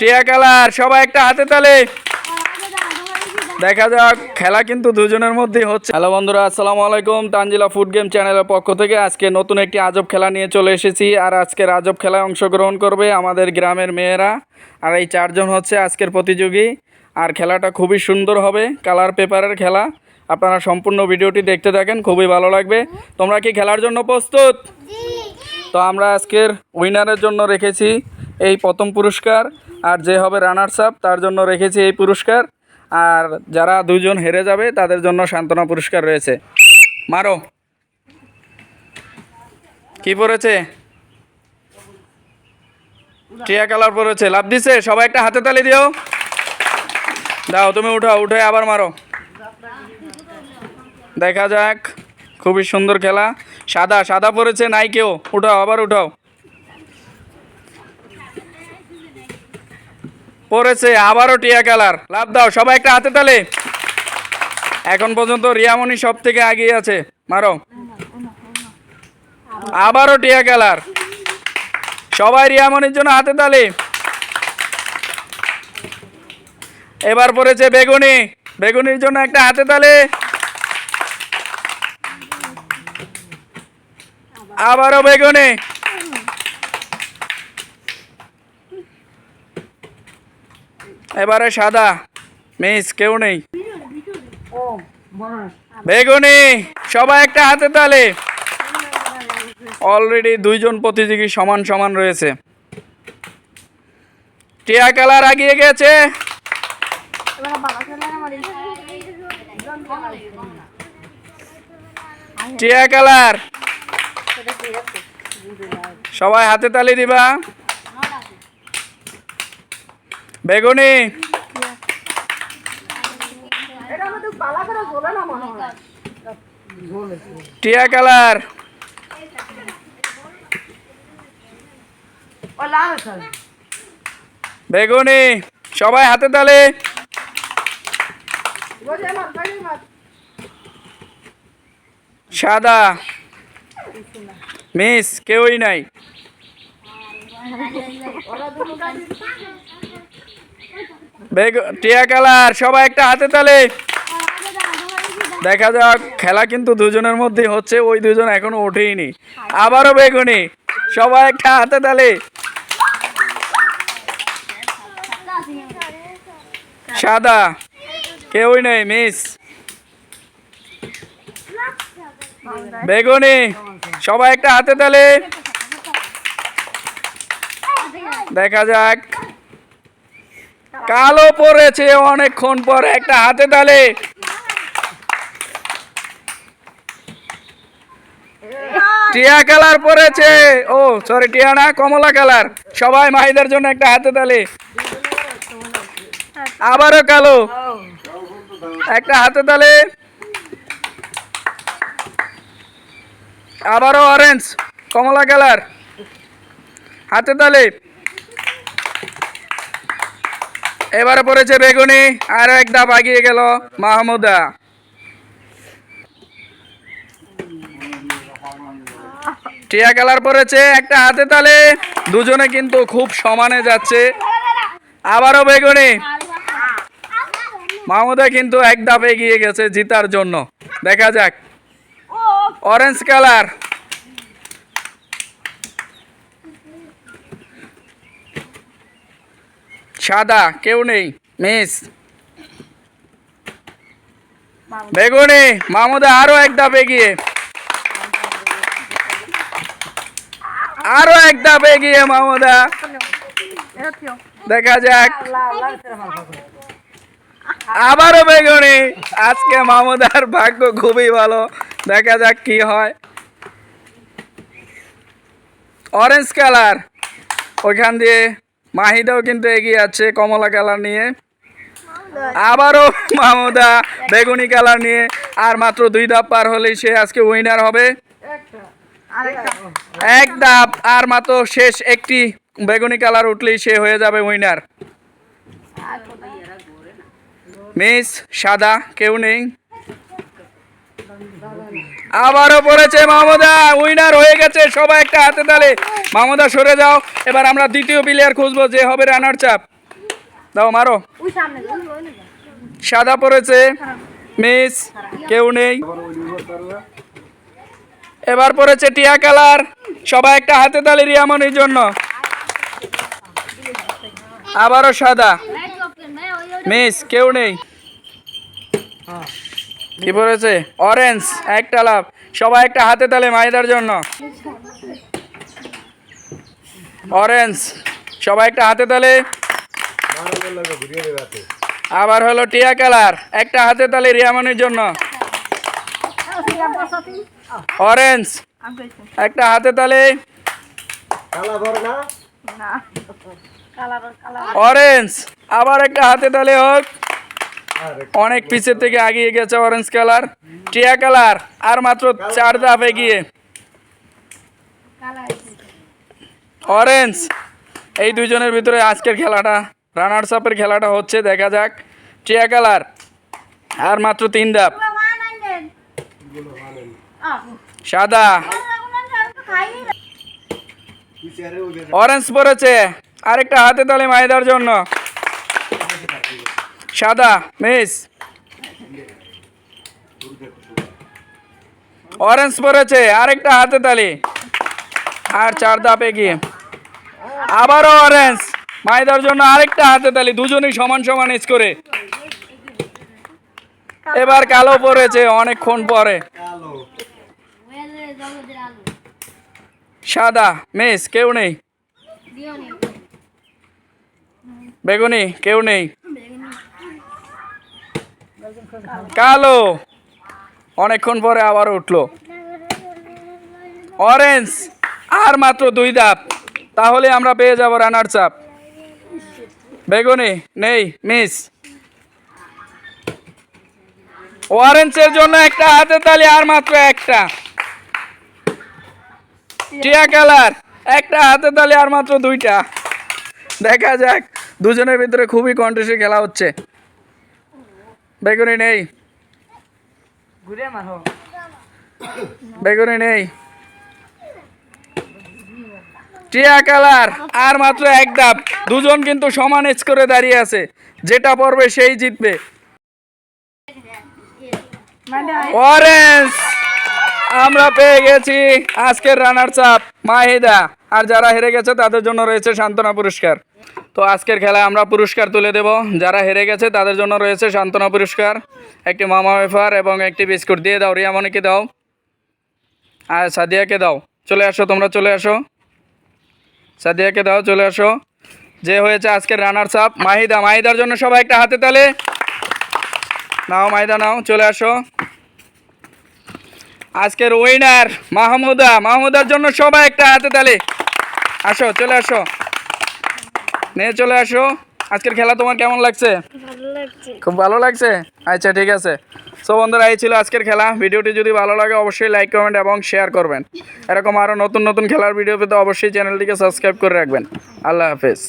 টিয়া কালার সবাই একটা হাতে তালে। দেখা যাক খেলা কিন্তু দুজনের মধ্যেই হচ্ছে। হ্যালো বন্ধুরা আসসালামু আলাইকুম তানজিলা ফুড গেম চ্যানেলের পক্ষ থেকে আজকে নতুন একটি আজব খেলা নিয়ে চলে এসেছি। আর আজকের আজব খেলায় অংশগ্রহণ করবে আমাদের গ্রামের মেয়েরা। আর এই চারজন হচ্ছে আজকের প্রতিযোগী। আর খেলাটা খুবই সুন্দর হবে কালার পেপারের খেলা। আপনারা সম্পূর্ণ ভিডিওটি দেখতে থাকেন খুবই ভালো লাগবে। তোমরা কি খেলার জন্য প্রস্তুত? তো আমরা আজকের উইনারের জন্য রেখেছি এই প্রথম পুরস্কার। আর যে হবে রানার্স আপ, তার জন্য রেখেছি এই পুরস্কার। আর যারা দুজন হেরে যাবে, তাদের জন্য সান্ত্বনা পুরস্কার রয়েছে। মারো। কি পড়েছে টিয়া কালার পড়েছে লাভ দিছে? সবাই একটা হাতে তালি দিও। দাও, তুমি উঠাও, উঠে আবার মারো। দেখা যাক। খুবই সুন্দর খেলা। সাদা সাদা পড়েছে নাই কেউ উঠাও, আবার উঠাও। পড়েছে আবারও টিয়া কালার লাভ দাও, সবাই একটা হাতে তালে। এখন পর্যন্ত রিয়ামণি সব থেকে আগিয়ে আছে। মারো। আবারও টিয়া কালার সবাই রিয়ামণির জন্য হাতে তালে। এবার পড়েছে বেগুনি। বেগুনির জন্য একটা হাতে তালে। আবারও বেগুনি। এবারে সাদা। মিস কেউ নেই। বেগুনি সবাই একটা হাতে তালে। অলরেডি দুইজন প্রতিযোগী সমান সমান রয়েছে। টিয়া কালার আগিয়ে গেছে। টিয়া কালার। সবাই হাতে তালি দিবা। বেগুনি। টিয়া কালার। বেগুনি সবাই হাতে তালে। সাদা। মিস কেউই নাই। টিয়া কালার, সবাই একটা হাতে তালে। দেখা যাক, খেলা কিন্তু দুজনের মধ্যেই হচ্ছে, ওই দুজন এখনও ওঠেইনি। আবারও বেগুনি, সবাই একটা হাতে তালে। সাদা, কেউই নেই, মিস। বেগুনি, সবাই একটা হাতে তালে। দেখা যাক। কালো পড়েছে অনেকক্ষণ পর একটা হাতে তালে। টিয়া কালার পড়েছে। ও সরি টিয়া না, কমলা কালার। সবাই মাহিদের জন্য একটা হাতে তালে। আবারও কালো। একটা হাতে তালে। আবারও অরেঞ্জ কমলা কালার। হাতে তালে। এবারে পড়েছে বেগুনি, আরও এক ধাপ আগিয়ে গেল মাহমুদা। টিয়া কালার পড়েছে একটা হাতে তালে, দুজনে কিন্তু খুব সমানে যাচ্ছে। আবারও বেগুনি। মাহমুদা কিন্তু এক ধাপ এগিয়ে গেছে জিতার জন্য। দেখা যাক। অরেঞ্জ কালার সাদা কেউ নেই। মিস। বেগুনি মামুদা আরও এক ধাপ এগিয়ে আরও এক ধাপ এগিয়ে মামুদা। দেখা যাক। আবারও বেগুনি। আজকে মামুদার ভাগ্য খুবই ভালো। দেখা যাক কি হয়। অরেঞ্জ কালার ওইখান দিয়ে মাহিদাও কিন্তু এগিয়ে আছে, কমলা কালার নিয়ে। আবারও মামুদা বেগুনি কালার নিয়ে, আর মাত্র দুই ধাপ পার হলেই সে আজকে উইনার হবে। এক ধাপ, আর মাত্র শেষ একটি বেগুনি কালার উঠলেই সে হয়ে যাবে উইনার মিস সাদা কেউ নেই। আবারও পড়েছে মামুদা উইনার হয়ে গেছে সবাই একটা হাতে তালে। মামুদা, সরে যাও। এবার আমরা দ্বিতীয় প্লেয়ার খুঁজবো, যে হবে রানার চাপ দাও, মারো। সাদা পড়েছে। মিস, কেউ নেই। এবার পড়েছে টিয়া কালার। সবাই একটা হাতে তালি রিয়ামনির জন্য। আবারও সাদা। মিস, কেউ নেই। কি পড়েছে? অরেঞ্জ একটা লাভ সবাই একটা হাতে তালে মাইদার জন্য। অরেঞ্জ সবাই একটা হাতে তালে। আবার হলো টিয়া কালার, একটা হাতে তালে রিয়ামনির জন্য। অরেঞ্জ একটা হাতে তালে। অরেঞ্জ আবার একটা হাতে তালে হোক। অনেক পিছের থেকে আগিয়ে গেছে অরেঞ্জ কালার। টিয়া কালার, আর মাত্র চার ধাপ এগিয়ে। অরেঞ্জ এই দুজনের ভিতরে আজকের খেলাটা রানার্স আপের খেলাটা হচ্ছে, দেখা যাক, টিয়া কালার, আর মাত্র তিন ধাপ। সাদা। অরেঞ্জ পড়েছে আরেকটা হাতে তালে মায়েদার জন্য। সাদা মিস অরেঞ্জ পড়েছে আরেকটা হাতে তালি। আর চার ধাপে এগিয়ে। আবারও অরেঞ্জ মায়েদার জন্য আরেকটা হাতে তালি, দুজনেই সমান সমান এজ করে। এবার কালো পড়েছে, অনেকক্ষণ পরে। সাদা, মিস, কেউ নেই। বেগুনি, কেউ নেই। কালো। অনেকক্ষণ পরে আবার উঠল। অরেঞ্জ আর মাত্র দুই ধাপ তাহলে আমরা পেয়ে যাব রানার চাপ বেগুনি নেই মিস অরেঞ্জের জন্য একটা হাতে তালি আর মাত্র একটা। টিয়া কালার একটা হাতে তালি আর মাত্র দুইটা। দেখা যাক দুজনের ভিতরে খুবই কন্টেস্টে খেলা হচ্ছে। বেগুনি নেই। বেগুনি নেই। টিয়া কালার, আর মাত্র এক ধাপ। দুজন কিন্তু সমান এজ করে দাঁড়িয়ে আছে। যেটা পড়বে সেই জিতবে। অরেঞ্জ আমরা পেয়ে গেছি আজকের রানার চাপ মাহিদা। আর যারা হেরে গেছে, তাদের জন্য রয়েছে সান্ত্বনা পুরস্কার। তো আজকের খেলায় আমরা পুরস্কার তুলে দেব। যারা হেরে গেছে, তাদের জন্য রয়েছে সান্ত্বনা পুরস্কার। একটি মামা ওয়েফার এবং একটি বিস্কুট। দিয়ে দাও রিয়ামণিকে দাও। আর সাদিয়াকে দাও। চলে আসো, তোমরা চলে আসো। সাদিয়াকে দাও, চলে আসো। যে হয়েছে আজকের রানার্স আপ মাহিদা। মাহিদার জন্য সবাই একটা হাতে তালে। নাও, মাহিদা, নাও, চলে আসো। আজকের উইনার মাহমুদা। মাহমুদার জন্য সবাই একটা হাতে তালে। আসো, চলে আসো। নিয়ে চলে আসো। আজকের খেলা তোমার কেমন লাগছে? খুব ভালো লাগছে? আচ্ছা ঠিক আছে। সো বন্ধুরা এই ছিল আজকের খেলা। ভিডিওটি যদি ভালো লাগে অবশ্যই লাইক কমেন্ট এবং শেয়ার করবেন। এরকম আরও নতুন নতুন খেলার ভিডিও পেতে অবশ্যই চ্যানেলটিকে সাবস্ক্রাইব করে রাখবেন। আল্লাহ হাফেজ।